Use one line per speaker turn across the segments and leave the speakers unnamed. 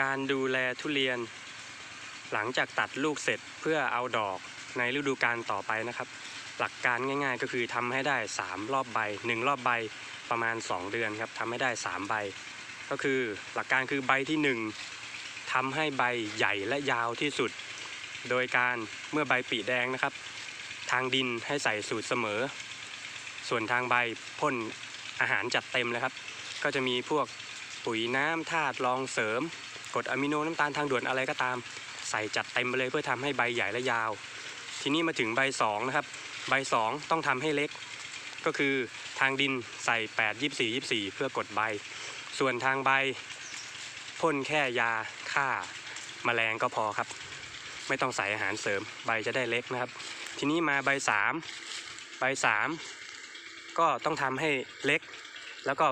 การดูแลทุเรียน หลังจากตัดลูกเสร็จเพื่อเอาดอกในฤดูกาลต่อไปนะครับ หลักการง่าย ๆ ก็คือทำให้ได้ 3 รอบใบ 1 รอบใบประมาณ 2 เดือนครับทำให้ได้ 3 ใบ ก็คือหลักการคือใบที่ 1ทำให้ใบใหญ่และยาวที่สุด โดยการเมื่อใบปีแดงนะครับ ทางดินให้ใส่สูตรเสมอ ส่วนทางใบพ่นอาหารจัดเต็มเลยครับ ก็จะมีพวกปุ๋ยน้ำธาตุรองเสริม กรดอะมิโนน้ำตาลทางด่วนอะไรก็ตาม ใส่จัดเต็มไปเลยเพื่อทำให้ใบใหญ่และยาว ทีนี้มาถึงใบสองนะครับใบสองต้องทำให้เล็ก ก็คือทางดินใส่ 8 24 24 เพื่อกดใบ ส่วนทางใบพ่นแค่ยาฆ่าแมลงก็พอครับ ไม่ต้องใส่อาหารเสริมใบจะได้เล็กนะครับ ทีนี้มาใบสามใบสามก็ต้องทำให้เล็ก แล้วก็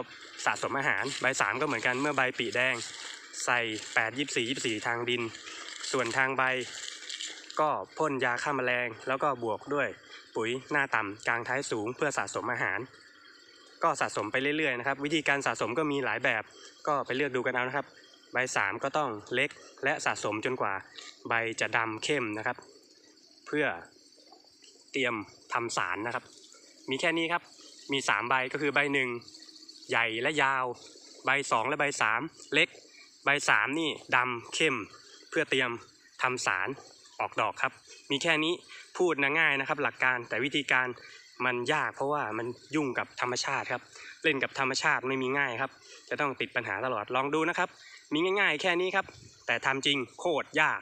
สะสมอาหารใบสามก็เหมือนกันเมื่อใบปีแดง ใส่8 24 24ทางดิน ส่วนทางใบ ก็พ่นยาฆ่าแมลง แล้วก็บวกด้วยปุ๋ยหน้าต่ำกลางท้ายสูงเพื่อสะสมอาหาร ก็สะสมไปเรื่อยๆนะครับ วิธีการสะสมก็มีหลายแบบ ก็ไปเลือกดูกันเอานะครับ ใบสามก็ต้องเล็กและสะสมจนกว่า ใบจะดำเข้มนะครับ เพื่อเตรียมทำสารนะครับ มีแค่นี้ครับ มี 3 ใบก็คือใบหนึ่งใหญ่และยาว ใบ 2 และใบ 3 เล็ก ใบสามนี่ดำเข้มเพื่อเตรียมทำสารออกดอกครับ มีแค่นี้พูดนะง่ายนะครับ หลักการแต่วิธีการมันยากเพราะว่ามันยุ่งกับธรรมชาติครับ เล่นกับธรรมชาติไม่มีง่ายครับ จะต้องติดปัญหาตลอดลองดูนะครับ มีง่าย ๆ แค่นี้ครับ แต่ทำจริงโคตรยาก